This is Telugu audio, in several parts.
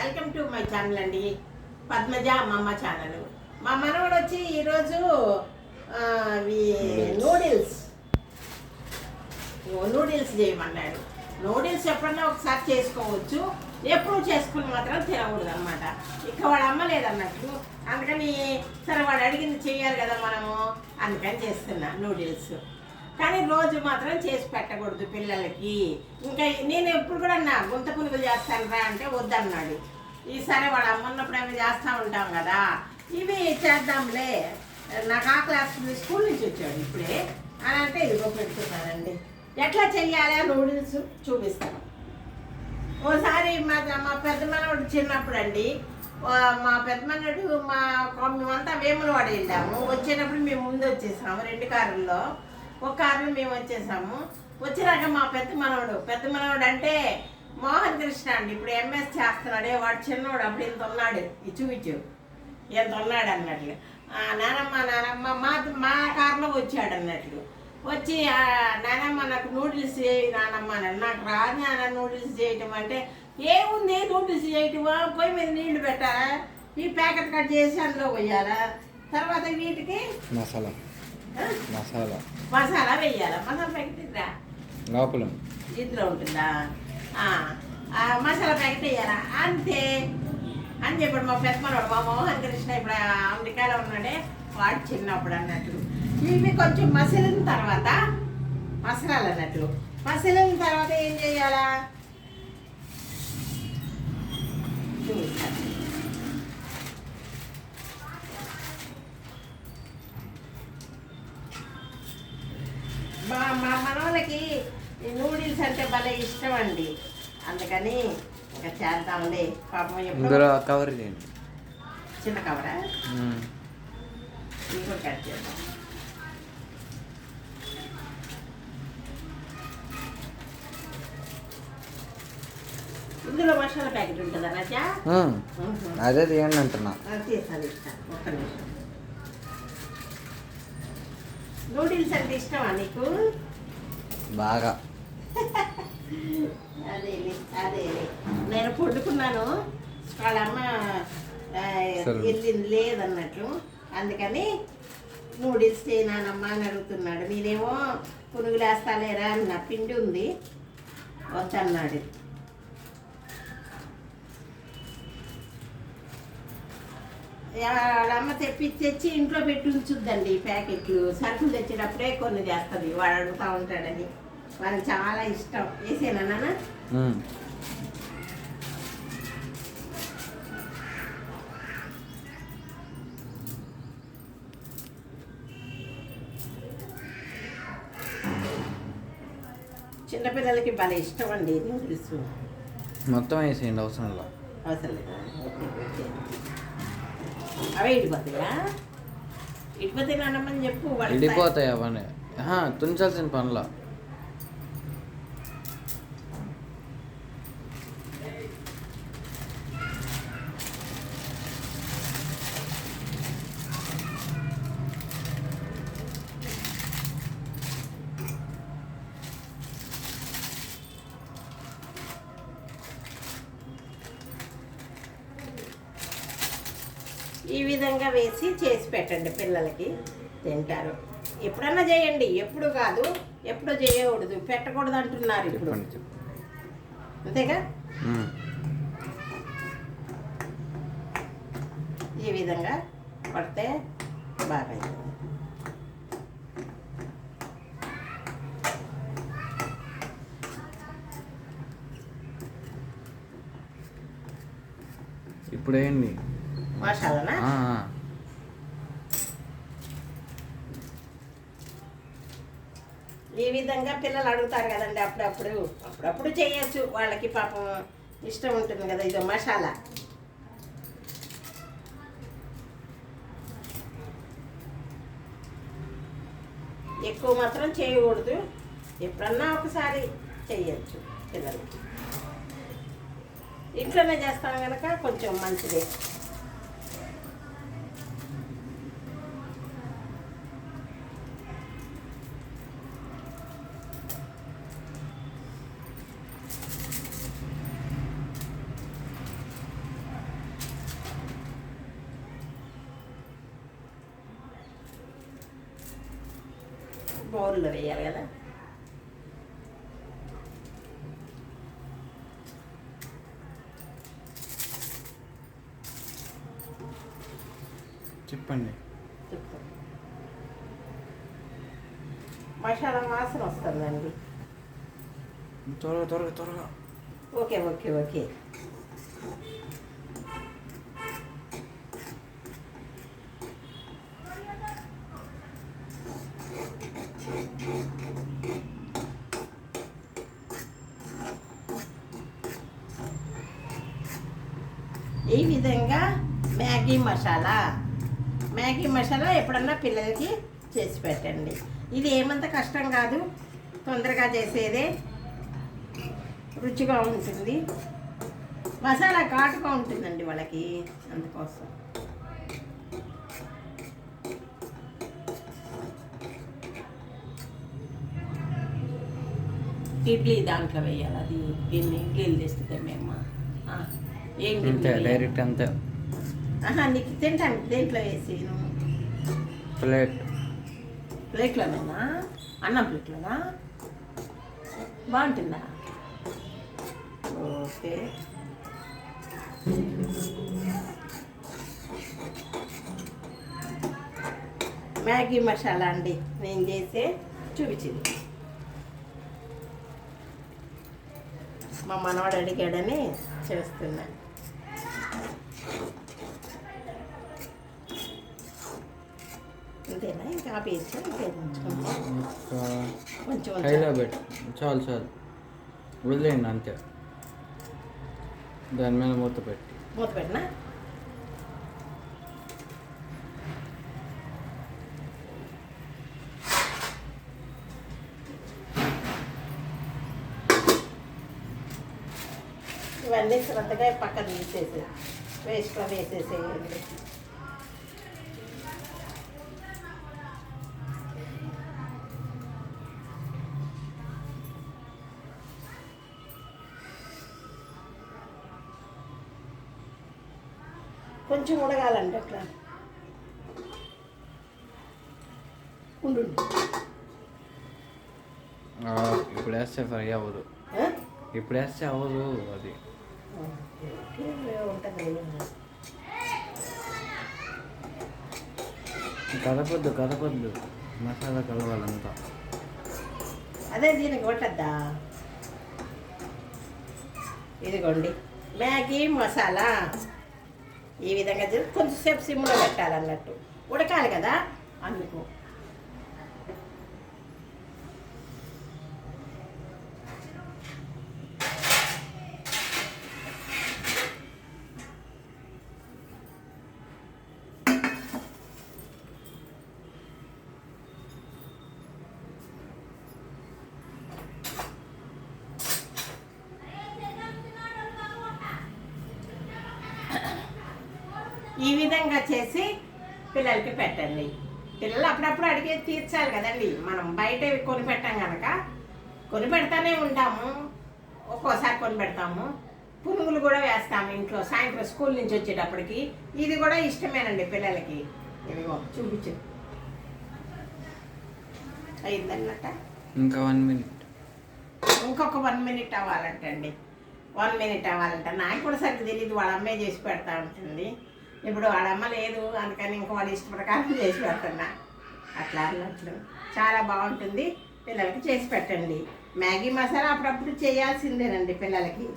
వెల్కమ్ టు మై ఛానల్ అండి. పద్మజ అమ్మమ్మ ఛానల్. మా మనవడు వచ్చి ఈరోజు నూడిల్స్. నూడిల్స్ చేయమన్నాడు. నూడిల్స్ ఎప్పుడన్నా ఒకసారి చేసుకోవచ్చు. ఎప్పుడు చేసుకుని మాత్రం తినకూడదు అనమాట ఇక వాడు అమ్మలేదన్నట్టు అందుకని సరే వాడు అడిగింది చెయ్యాలి కదా మనము అందుకని చేస్తున్నా నూడిల్స్. కానీ రోజు మాత్రం చేసి పెట్టకూడదు పిల్లలకి. ఇంకా నేను ఎప్పుడు కూడా నా గుంత పునుగులు చేస్తాను రా అంటే వద్దన్నాడు. ఈసారి వాడు అమ్మన్నప్పుడు ఏమైనా చేస్తూ ఉంటాం కదా. ఇవి చేద్దాంలే. నాకు ఆ క్లాస్ స్కూల్ నుంచి వచ్చాడు ఇప్పుడే. అని అంటే ఇదిగో పెడుతున్నానండి. ఎట్లా చెయ్యాలి? నూడిల్స్ చూపిస్తాను. ఓసారి మా మా పెద్ద చిన్నప్పుడు అండి మా పెద్ద మా మేమంతా వేములవాడ వెళ్ళాము. వచ్చేటప్పుడు మేము ముందు వచ్చేసాము రెండు కారుల్లో. ఒక కారులో మేము వచ్చేసాము వచ్చినాక మా పెద్ద మనవడు పెద్ద మనవడు అంటే మోహన్ కృష్ణ అండి. ఇప్పుడు ఎంఎస్ చేస్తున్నాడే వాడు చిన్నవాడు అప్పుడు ఇంత ఉన్నాడు. ఇది చూపించు. ఎంత ఉన్నాడు అన్నట్లు. ఆ, నానమ్మ నానమ్మ మా మా కారులో వచ్చాడు అన్నట్లు. వచ్చి "ఆ, నానమ్మ నాకు నూడిల్స్ చేయి నానమ్మ అన్నాడు. నాకు రాదు నాన్న నూడిల్స్ చేయటం అంటే ఏముంది నూడిల్స్ చేయటమా? పొయ్యి మీద నీళ్ళు పెట్టారా ఈ ప్యాకెట్ కట్ చేసి అందులో పోయారా తర్వాత వీటికి మసాలా. మసాలా. మసాలా వేయాలా? మసాలా ప్యాకెట్ ఇద్దా లోపల. ఇందులో ఉంటుందా? మసాలా ప్యాకెట్ వేయాలా? అంతే. అని చెప్పాడు మా పెద్ద మనవాడు మా మోహన్ కృష్ణ ఇప్పుడు అమెరికాలో ఉన్నాడే. వాడు చిన్నప్పుడు అన్నట్టు. ఇవి కొంచెం మసిలిన తర్వాత మసలాలు అన్నట్లు మసిలిన తర్వాత ఏం చేయాలా? చూపిస్తాను. మా మనవలకి నూడిల్స్ అంటే భలే ఇష్టం అండి అందుకని ఇంకా చేద్దాంలే. పాపం ఎప్పుడో ఇందులో కవర్ చేయండి చిన్న కవరా? మ్మ్. ఇంకో కట్ చేద్దాం. ఇందులో మసాలా ప్యాకెట్ ఉంటుందా రాజా? మ్మ్. అదే తీయండి అంటున్నా. తీసాను ఇస్తాను. ఒక్క నిమిషం. నూడిల్స్ అంటే ఇష్టమా నీకు? బాగా. అదే అదే నేను పండుకున్నాను. వాళ్ళ అమ్మ. వెళ్ళింది లేదన్నట్లు. అందుకని నూడిల్స్ చేయనానమ్మా అని అడుగుతున్నాడు. నేనేమో పునుగులు వేస్తాలేరా అన్న పిండి ఉంది. వద్దన్నాడు. వాళ్ళ అమ్మ తెప్పి తెచ్చి ఇంట్లో పెట్టి ఉంచుద్దండి ఈ ప్యాకెట్లు. సరుకులు తెచ్చేటప్పుడే కొన్ని చేస్తుంది వాడు అడుగుతూ ఉంటాడని. వాళ్ళకి చాలా ఇష్టం. వేసేనా నాన్న. చిన్నపిల్లలకి భలే ఇష్టం అండి నూడిల్స్ మొత్తం వేసేయండి అవసరం లేదు. అవసరం లేదా. Okay okay. అవే ఇడిపోతాయా? ఇడిపోతే నాన్నమ్మని చెప్పు ఇడిపోతాయి అవన్నీ. తుంచాల్సిన పనులు. ఈ విధంగా వేసి చేసి పెట్టండి పిల్లలకి. తింటారు. ఎప్పుడన్నా చేయండి. ఎప్పుడు కాదు. ఎప్పుడు చేయకూడదు. పెట్టకూడదు అంటున్నారు ఇప్పుడు. అంతేగా. ఈ విధంగా పడితే బాగా అవుతుంది. మసాలానా. ఈ విధంగా పిల్లలు అడుగుతారు కదండి అప్పుడప్పుడు. అప్పుడప్పుడు చేయొచ్చు. వాళ్ళకి పాపం ఇష్టం ఉంటుంది కదా ఇది మసాలా. ఎక్కువ మాత్రం చేయకూడదు. ఎప్పుడన్నా ఒకసారి చేయొచ్చు పిల్లలకి. ఇంట్లోనే చేస్తాం కనుక కొంచెం మంచిదే. బౌల్లో వేయాలి కదా చెప్పండి మసాలా వాసన వస్తుందండి త్వరగా త్వరగా త్వరగా ఓకే ఓకే ఓకే ఈ విధంగా మ్యాగీ మసాలా. మ్యాగీ మసాలా ఎప్పుడన్నా పిల్లలకి చేసి పెట్టండి. ఇది ఏమంత కష్టం కాదు. తొందరగా చేసేదే రుచిగా ఉంటుంది. మసాలా ఘాటుగా ఉంటుందండి వాళ్ళకి అందుకోసం. ఇడ్లీ దాంట్లో వేయాలి. అది దీన్ని ఇడ్లీలు తెస్తుంది మేము అంతే? డైరెక్ట్ అంతే. ఆహా నీకు తింటాను. దేంట్లో వేసి ప్లేట్. ప్లేట్లోనేనా అన్నం ప్లేట్లోనా బాగుంటుందా? ఓకే. మ్యాగీ మసాలా అండి. నేను చేసే చూపించింది. మా మనవాడు అడిగాడని చేస్తున్నాను అంతేనా ఇంకా ఆపేయచ్చా కొంచెం హైలో కొంచెం పెట్టు. చాలు చాలు. వదిలేయండి అంతే. దాని మీద మూత పెట్టి. మూత పెట్టినా? ఇవన్నీ శ్రద్ధగా పక్కన తీసేసి వేస్ట్లో వేసేసేయండి కొంచెం ఉడగాలండి అట్లా ఉండు ఇప్పుడు వేస్తే ఫ్రై అవ్వదు? ఇప్పుడు వేస్తే అవ్వదు అది. కదపొద్దు కదపొద్దు మసాలా కలవాలంతా. అదే దీనికి కొట్టద్దా ఇదిగోండి మ్యాగీ మసాలా. ఈ విధంగా చేసి కొంచెంసేపు సిమ్లో పెట్టాలన్నట్టు. ఉడకాలి కదా? అందుకు. ఈ విధంగా చేసి పిల్లలకి పెట్టండి. పిల్లలు అప్పుడప్పుడు అడిగే తీర్చాలి కదండి. మనం బయట కొని పెట్టాం కనుక కొని పెడతానే ఉంటాము. ఒక్కోసారి కొని పెడతాము. పునుగులు కూడా వేస్తాము ఇంట్లో సాయంత్రం స్కూల్ నుంచి వచ్చేటప్పటికి. ఇది కూడా ఇష్టమేనండి పిల్లలకి. ఇదిగో చూపించు. అయిందన్నట్ట ఇంకా వన్ మినిట్. ఇంకొక వన్ మినిట్ అవ్వాలంటండి. వన్ మినిట్ అవ్వాలంట. నాకు కూడా సరిగ్గా తెలియదు వాళ్ళ అమ్మే చేసి పెడతా ఉంటుంది. ఇప్పుడు వాళ్ళ అమ్మ లేదు అందుకని ఇంకో వాళ్ళు ఇష్టప్రకారం చేసి పెడుతున్నా. అట్లా అన్నట్లు. చాలా బాగుంటుంది. పిల్లలకి చేసి పెట్టండి. మ్యాగీ మసాలా అప్పుడప్పుడు చేయాల్సిందేనండి పిల్లలకి.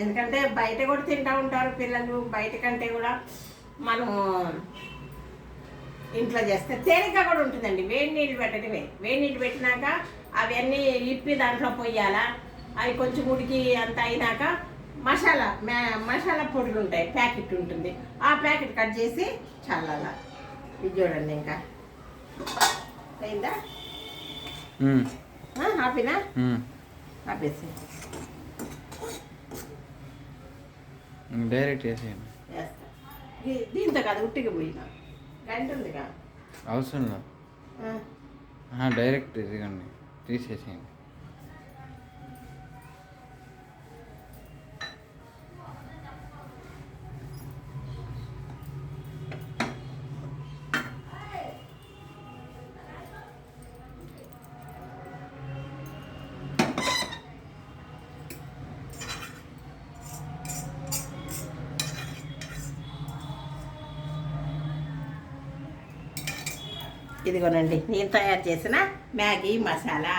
ఎందుకంటే బయట కూడా తింటూ ఉంటారు పిల్లలు. బయట కంటే కూడా మనము ఇంట్లో చేస్తే తేలిక కూడా ఉంటుందండి. వేడి నీళ్ళు పెట్టడమే. వేడి నీళ్ళు పెట్టినాక అవన్నీ ఇప్పి దాంట్లో పోయాలా? అవి కొంచెం ఉడికి అంత అయినాక మసాలా మసాలా పొడులు ఉంటాయి ప్యాకెట్ ఉంటుంది. ఆ ప్యాకెట్ కట్ చేసి చల్లాల. ఇది చూడండి ఇంకా. అయిందా? ఆపినా. ఆపేసి. డైరెక్ట్ వేసేయండి దీ- దీంతో కాదు ఉట్టిగా పోయినా. గంట ఉందిగా అవసరం లేదు. డైరెక్ట్ ఇదిగండి. తీసేసేయండి. ఇదిగోనండి నేను తయారు చేసిన మ్యాగీ మసాలా.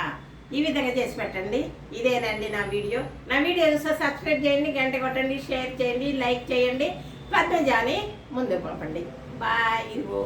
ఈ విధంగా చేసి పెట్టండి. ఇదేనండి నా వీడియో. నా వీడియో చూస్తే సబ్స్క్రైబ్ చేయండి గంట కొట్టండి షేర్ చేయండి లైక్ చేయండి. పద్మజాని ముందుకు పంపండి. బాయ్. ఇదిగో